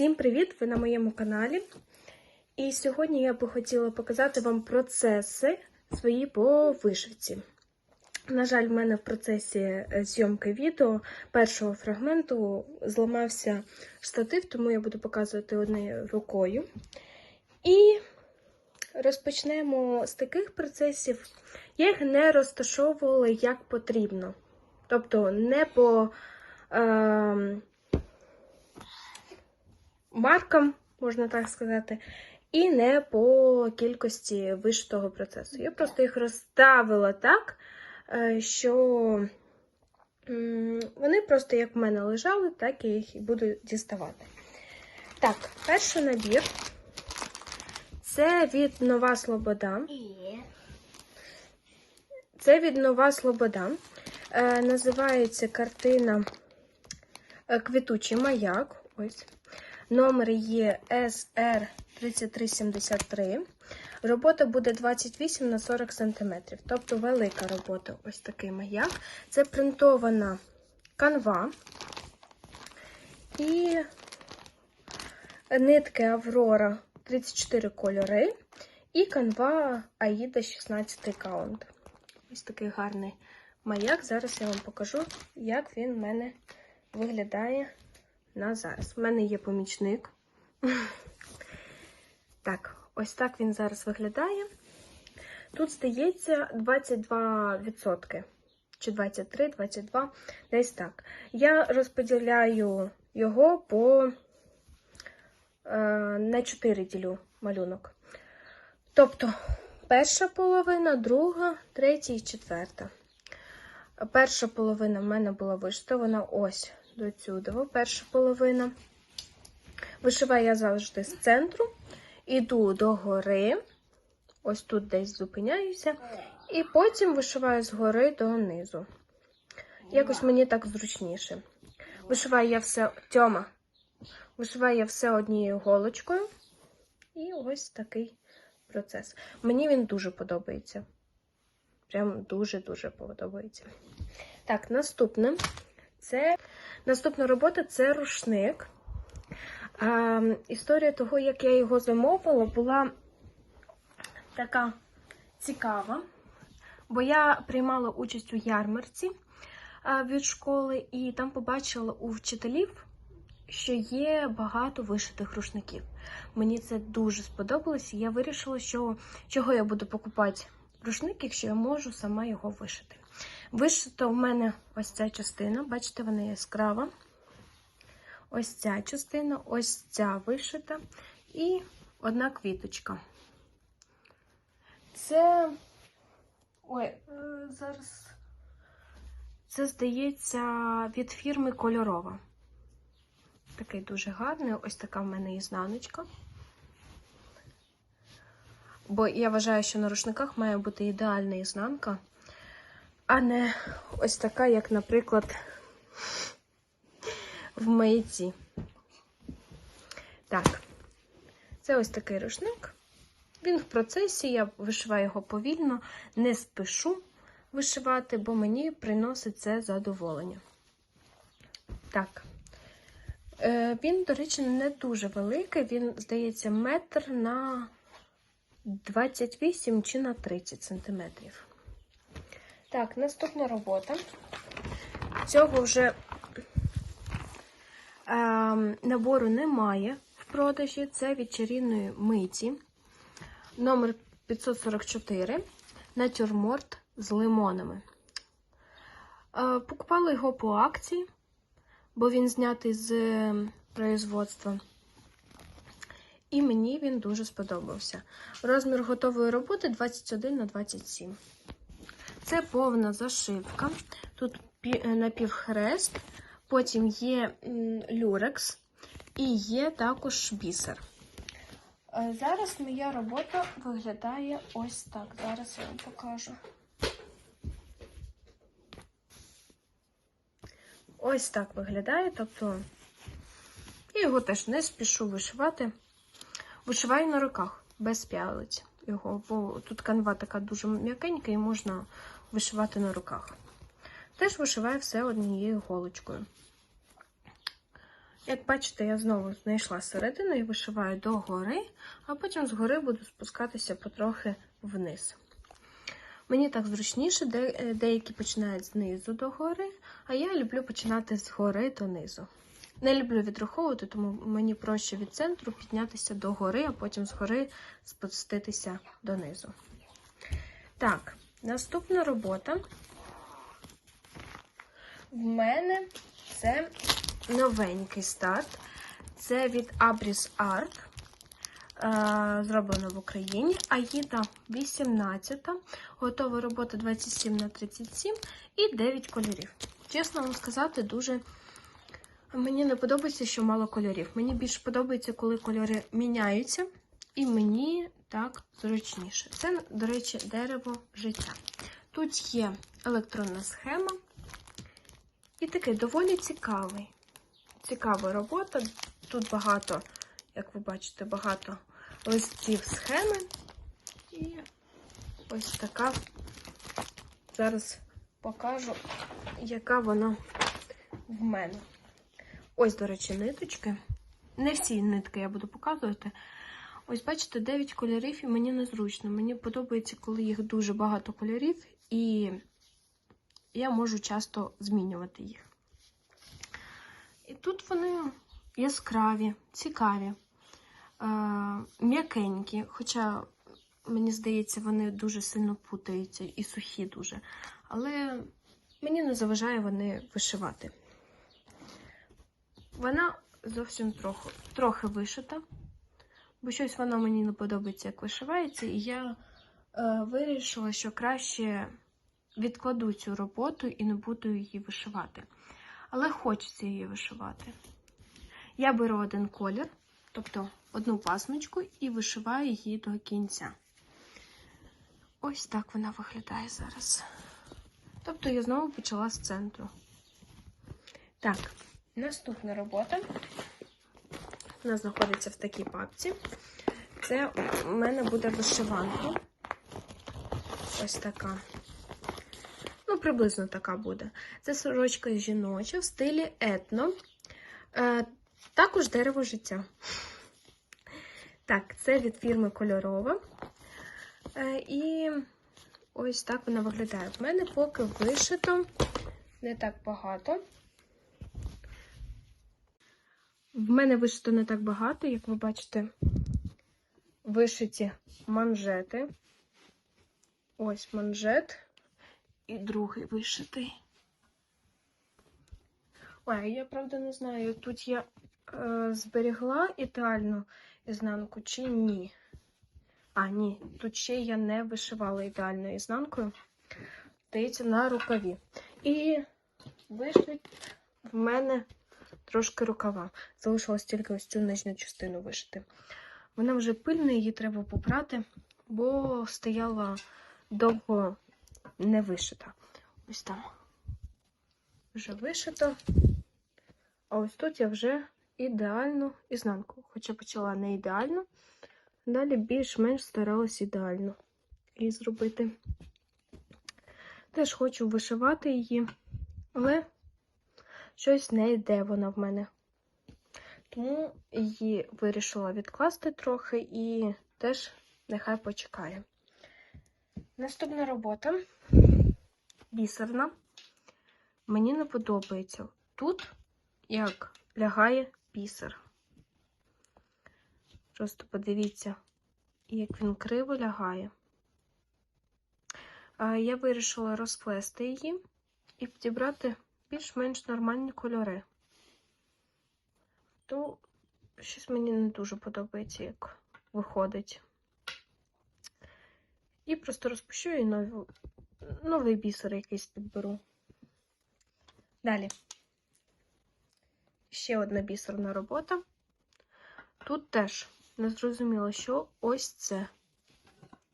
Всім привіт! Ви на моєму каналі. І сьогодні я би хотіла показати вам процеси свої по вишивці. На жаль, в мене в процесі е, зйомки відео першого фрагменту зламався штатив, тому я буду показувати однією рукою. І розпочнемо з таких процесів. Я їх не розташовувала як потрібно. Тобто не по. Е маркам, можна так сказати, і не по кількості вишитого процесу. Я просто їх розставила так, е, що вони просто як в мене лежали, так я їх і буду діставати. Так, перший набір це від Нова Слобода. Це від Нова Слобода. Е, Називається картина е, Квітучий маяк. Ось. Номер є SR3373. Робота буде 28 на 40 см. Тобто велика робота. Ось такий маяк. Це принтована канва. І нитки Аврора 34 кольори. І канва Аїда 16 каунт. Ось такий гарний маяк. Зараз я вам покажу, як він в мене виглядає на зараз. У мене є помічник. Так, ось так він зараз виглядає. Тут здається 22%. Чи 23, 22, десь так. Я розподіляю його по е, на 4 ділю малюнок. Тобто, перша половина, друга, третя і четверта. Перша половина в мене була вишита, вона ось до сюди, перша половина. Вишиваю я завжди з центру, іду до гори, ось тут десь зупиняюся, і потім вишиваю згори донизу. Якось мені так зручніше. Вишиваю я все тьома. Вишиваю я все однією голочкою. І ось такий процес. Мені він дуже подобається. Прям дуже-дуже подобається. Так, наступне це наступна робота це рушник. А, Історія того, як я його замовила, була така цікава, бо я приймала участь у ярмарці від школи, і там побачила у вчителів, що є багато вишитих рушників. Мені це дуже сподобалось, і я вирішила, що чого я буду покупати рушник, якщо я можу сама його вишити. Вишита у мене ось ця частина, бачите, вона яскрава. Ось ця частина, ось ця вишита і одна квіточка. Це. Ой, е, зараз. Це, здається, від фірми кольорова. Такий дуже гарний. Ось така в мене ізнаночка. Бо я вважаю, що на рушниках має бути ідеальна ізнанка а не ось така, як, наприклад, в маяці. Так, це ось такий рушник. Він в процесі, я вишиваю його повільно, не спішу вишивати, бо мені приносить це задоволення. Так. Е, він, до речі, не дуже великий, він, здається, метр на 28 чи на 30 сантиметрів. Так, наступна робота. Цього вже е, набору немає в продажі. Це від чарівної миті. Номер 544 натюрморт з лимонами. Е, покупала його по акції, бо він знятий з производства. І мені він дуже сподобався. Розмір готової роботи 21 на 27. Це повна зашивка. Тут е, напівхрест, потім є люрекс і є також бісер. Е, зараз моя робота виглядає ось так. Зараз я вам покажу. Ось так виглядає, тобто його теж не спішу вишивати. Вишиваю на руках без п'ялиць його, бо тут канва така дуже м'якенька і можна вишивати на руках. Теж вишиваю все однією голочкою. Як бачите, я знову знайшла середину і вишиваю догори, а потім згори буду спускатися потрохи вниз. Мені так зручніше, е, деякі починають знизу до гори, а я люблю починати з гори до низу. Не люблю відраховувати, тому мені проще від центру піднятися до гори, а потім з гори спуститися донизу. Так, наступна робота. В мене це новенький старт. Це від Abris Art. Е, Зроблено в Україні. Аїда 18. Готова робота 27 на 37 і 9 кольорів. Чесно вам сказати, дуже мені не подобається, що мало кольорів. Мені більше подобається, коли кольори міняються, і мені так зручніше. Це, до речі, дерево життя. Тут є електронна схема. І такий доволі цікавий. Цікава робота. Тут багато, як ви бачите, багато листів схеми. І ось така. Зараз покажу, яка вона в мене. Ось, до речі, ниточки. Не всі нитки я буду показувати. Ось, бачите, 9 кольорів, і мені незручно. Мені подобається, коли їх дуже багато кольорів, і я можу часто змінювати їх. І тут вони яскраві, цікаві, е, м'якенькі, хоча, мені здається, вони дуже сильно путаються і сухі дуже. Але мені не заважає вони вишивати. Вона зовсім трохи, трохи вишита, бо щось вона мені не подобається, як вишивається, і я е, вирішила, що краще відкладу цю роботу і не буду її вишивати. Але хочеться її вишивати. Я беру один колір, тобто одну пасмочку, і вишиваю її до кінця. Ось так вона виглядає зараз. Тобто я знову почала з центру. Так, наступна робота. Вона знаходиться в такій папці. Це у мене буде вишиванка. Ось така. Ну, приблизно така буде. Це сорочка жіноча в стилі етно. Е, також дерево життя. Так, це від фірми Кольорова. Е, і ось так вона виглядає. В мене поки вишито не так багато. В мене вишито не так багато, як ви бачите, вишиті манжети. Ось манжет і другий вишитий. Ой, я правда не знаю, тут я е, зберігла ідеальну ізнанку чи ні. А, ні, тут ще я не вишивала ідеальною ізнанкою. Здається, на рукаві. І вишить в мене трошки рукава. Залишилось тільки ось цю нижню частину вишити. Вона вже пильна, її треба попрати, бо стояла довго не вишита. Ось там вже вишито. А ось тут я вже ідеальну ізнанку. Хоча почала не ідеально, далі більш-менш старалась ідеально її зробити. Теж хочу вишивати її, але щось не йде вона в мене. Тому її вирішила відкласти трохи і теж нехай почекає. Наступна робота бісерна. Мені не подобається тут, як лягає бісер. Просто подивіться, як він криво лягає. Я вирішила розплести її і підібрати більш-менш нормальні кольори. То щось мені не дуже подобається, як виходить. І просто розпущу і новий, новий бісер якийсь підберу. Далі. Ще одна бісерна робота. Тут теж незрозуміло, що ось це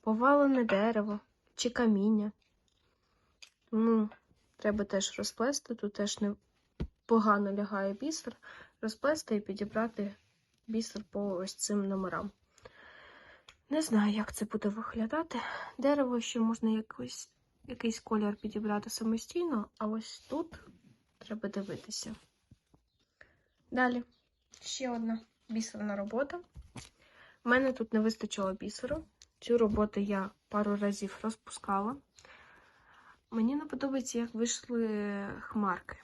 повалене дерево чи каміння. Тому треба теж розплести, тут теж не погано лягає бісер, розплести і підібрати бісер по ось цим номерам. Не знаю, як це буде виглядати. Дерево ще можна якось, якийсь колір підібрати самостійно, а ось тут треба дивитися. Далі Ще одна бісерна робота. У мене тут не вистачило бісеру. Цю роботу я пару разів розпускала. Мені не подобається, як вийшли хмарки.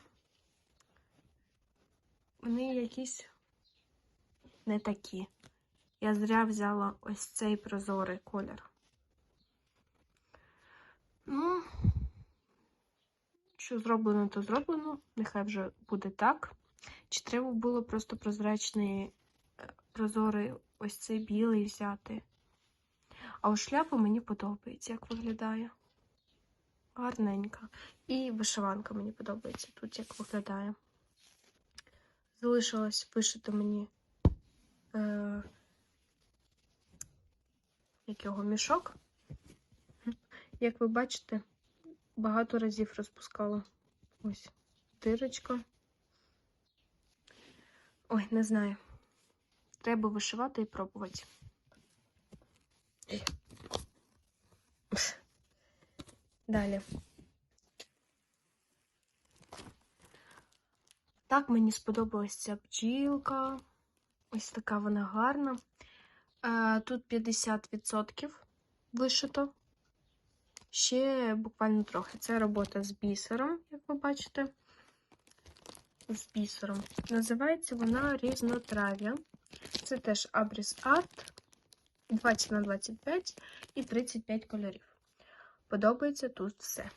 Вони якісь не такі. Я зря взяла ось цей прозорий колір. Ну, що зроблено, то зроблено. Нехай вже буде так. Чи треба було просто прозрачний, е, прозорий ось цей білий взяти? А у шляпу мені подобається, як виглядає. Гарненька. І вишиванка мені подобається тут, як виглядає. Залишилось вишити мені е, як його мішок. Як ви бачите, багато разів розпускала. Ось дирочка. Ой, не знаю. Треба вишивати і пробувати. Далі. Так, мені сподобалась ця бджілка. Ось така вона гарна. Е, Тут 50% вишито. Ще буквально трохи. Це робота з бісером, як ви бачите. З бісером. Називається вона різнотрав'я. Це теж Абріс Арт 20 на 25 і 35 кольорів. Подобається тут все.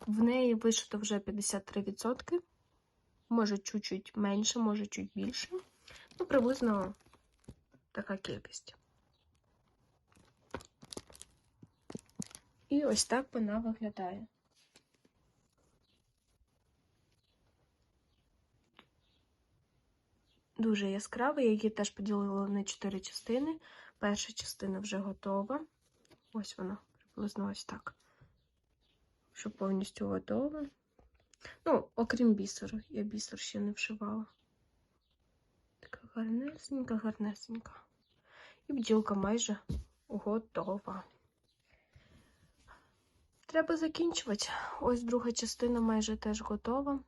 В неї вишито вже 53%. Може чуть-чуть менше, може чуть більше. Ну, приблизно така кількість. І ось так вона виглядає. Дуже яскрава, я її теж поділила на 4 частини. Перша частина вже готова. Ось вона, приблизно ось так. Що повністю готова. Ну, окрім бісеру, я бісер ще не вшивала. Така гарнесенька, гарнесенька. І бджілка майже готова. Треба закінчувати. Ось друга частина майже теж готова.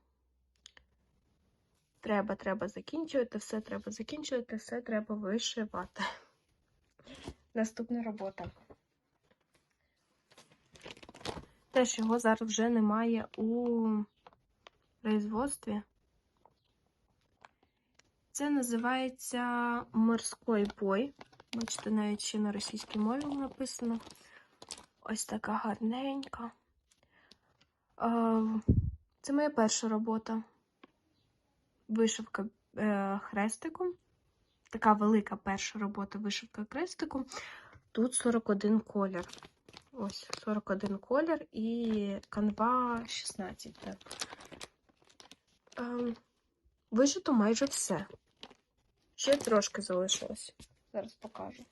Треба, треба закінчувати, все треба закінчувати, все треба вишивати. Наступна робота. Теж його зараз вже немає у производстві. Це називається морський бой. Бачите, навіть ще на російській мові написано. Ось така гарненька. Це моя перша робота. Вишивка е, хрестиком. Така велика перша робота вишивка хрестиком. Тут 41 колір. Ось 41 колір і канва 16. Так. Ем, вишито майже все. Ще трошки залишилось. Зараз покажу.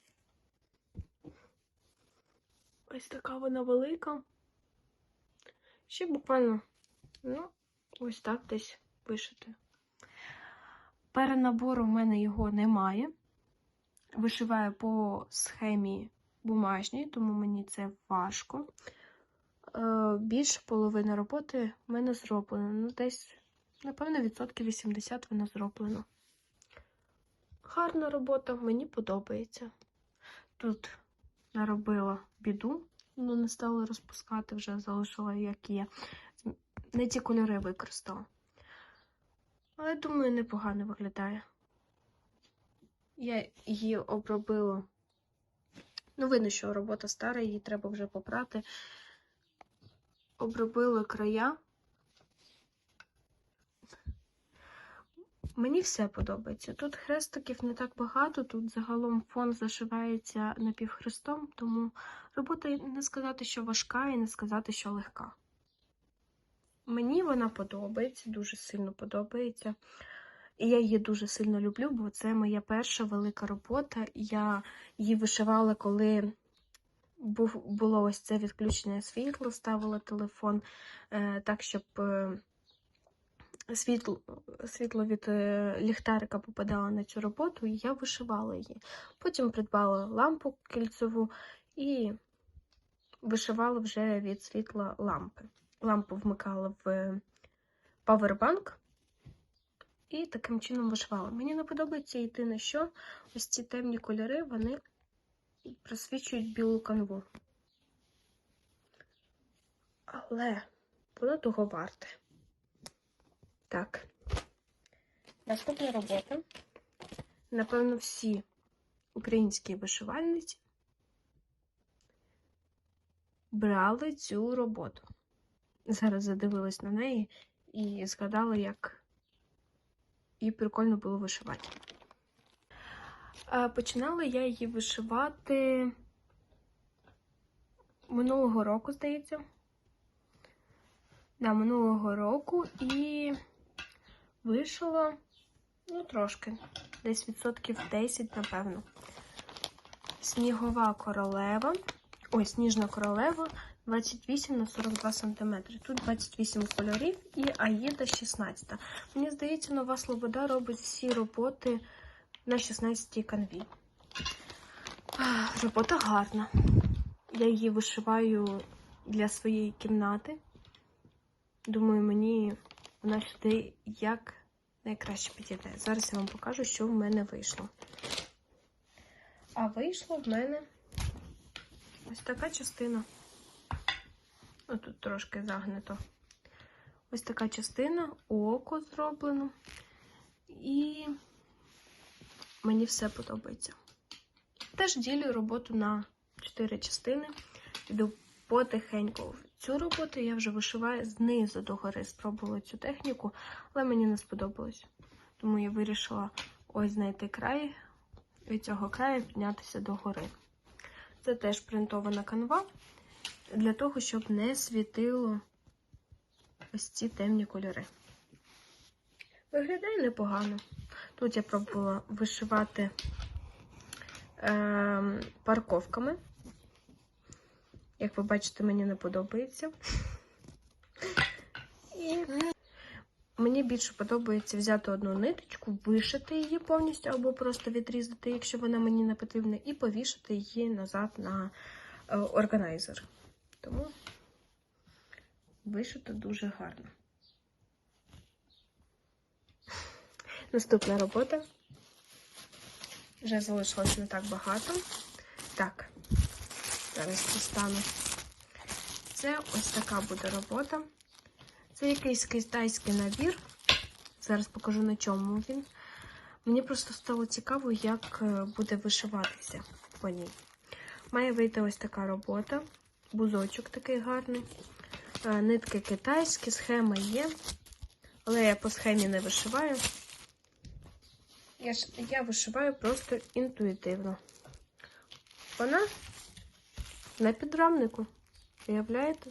Ось така вона велика. Ще буквально, ну, ось так десь вишити. Перенабору в мене його немає. Вишиваю по схемі бумажній, тому мені це важко. Е, більше половини роботи в мене зроблено. Ну, десь, напевно, відсотків 80 вона зроблена. Гарна робота, мені подобається. Тут наробила біду, ну не стала розпускати, вже залишила, як є. Не ті кольори використала. Але, думаю, непогано виглядає. Я її обробила. Ну, видно, що робота стара, її треба вже попрати. Обробила края. Мені все подобається. Тут хрестиків не так багато, тут загалом фон зашивається напівхрестом, тому робота не сказати, що важка, і не сказати, що легка. Мені вона подобається, дуже сильно подобається. І я її дуже сильно люблю, бо це моя перша велика робота. Я її вишивала, коли було ось це відключення світла, ставила телефон е, так, щоб. Е, світло світло від е, ліхтарика попадало на цю роботу, і я вишивала її. Потім придбала лампу кільцеву і вишивала вже від світла лампи. Лампу вмикала в павербанк, І таким чином вишивала. Мені не подобається йти на що. Ось ці темні кольори, вони просвічують білу канву. Але воно того варте. Так. Наступна робота. Напевно, всі українські вишивальниці брали цю роботу. Зараз задивилась на неї і згадала, як їй прикольно було вишивати. Е, Починала я її вишивати минулого року, здається. Да, минулого року і вишила, ну, трошки, десь відсотків 10, напевно. Снігова королева. Ой, сніжна королева 28 на 42 см. Тут 28 кольорів і Аїда 16. Мені здається, нова Слобода робить всі роботи на 16 канві. Робота гарна. Я її вишиваю для своєї кімнати. Думаю, мені вона сюди як найкраще підійде. Зараз я вам покажу, що в мене вийшло. А вийшло в мене ось така частина. Ось тут трошки загнуто. Ось така частина, око зроблено. І мені все подобається. Теж ділю роботу на 4 частини. Йду потихеньку. Цю роботу я вже вишиваю знизу до гори. Спробувала цю техніку, але мені не сподобалось. Тому я вирішила ось знайти край, від цього краю піднятися до гори. Це теж принтована канва для того, щоб не світило ось ці темні кольори. Виглядає непогано. Тут я пробувала вишивати е, парковками. Як ви бачите, мені не подобається. І мені більше подобається взяти одну ниточку, вишити її повністю, або просто відрізати, якщо вона мені не потрібна, і повішати її назад на е, органайзер. Тому вишито дуже гарно. Наступна робота. Вже залишилось не так багато. Так, зараз дістану. Це ось така буде робота. Це якийсь китайський набір. Зараз покажу на чому він. Мені просто стало цікаво, як е, буде вишиватися по ній. Має вийти ось така робота. Бузочок такий гарний. Е, Нитки китайські, схема є. Але я по схемі не вишиваю. Я, ж, я вишиваю просто інтуїтивно. Вона на підрамнику. Уявляєте?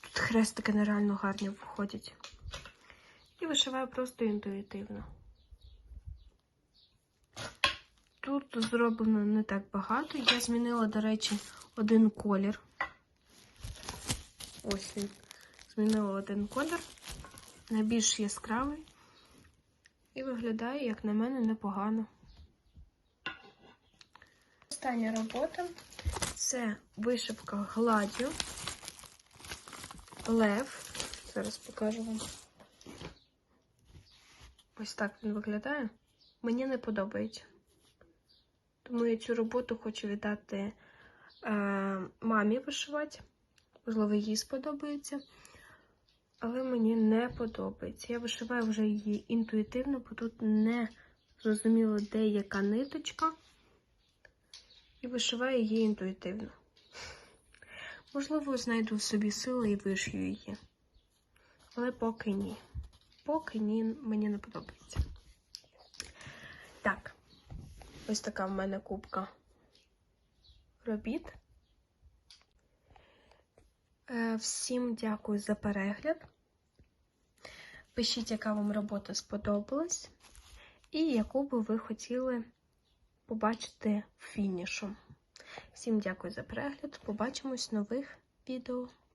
Тут хрестики нереально гарні виходять. І вишиваю просто інтуїтивно. Тут зроблено не так багато. Я змінила, до речі, один колір. Ось він. Змінила один колір на більш яскравий. І виглядає, як на мене, непогано. Остання робота це вишивка гладдю. Лев. Зараз покажу вам. Ось так він виглядає. Мені не подобається. Тому я цю роботу хочу віддати е, мамі вишивати. Можливо, їй сподобається. Але мені не подобається. Я вишиваю вже її інтуїтивно, бо тут не зрозуміло, де яка ниточка. І вишиваю її інтуїтивно. Можливо, знайду в собі сили і вишию її. Але поки ні. Поки ні, мені не подобається. Так, ось така в мене кубка робіт. Е, Всім дякую за перегляд. Пишіть, яка вам робота сподобалась, і яку би ви хотіли побачити в фінішу. Всім дякую за перегляд. Побачимось в нових відео.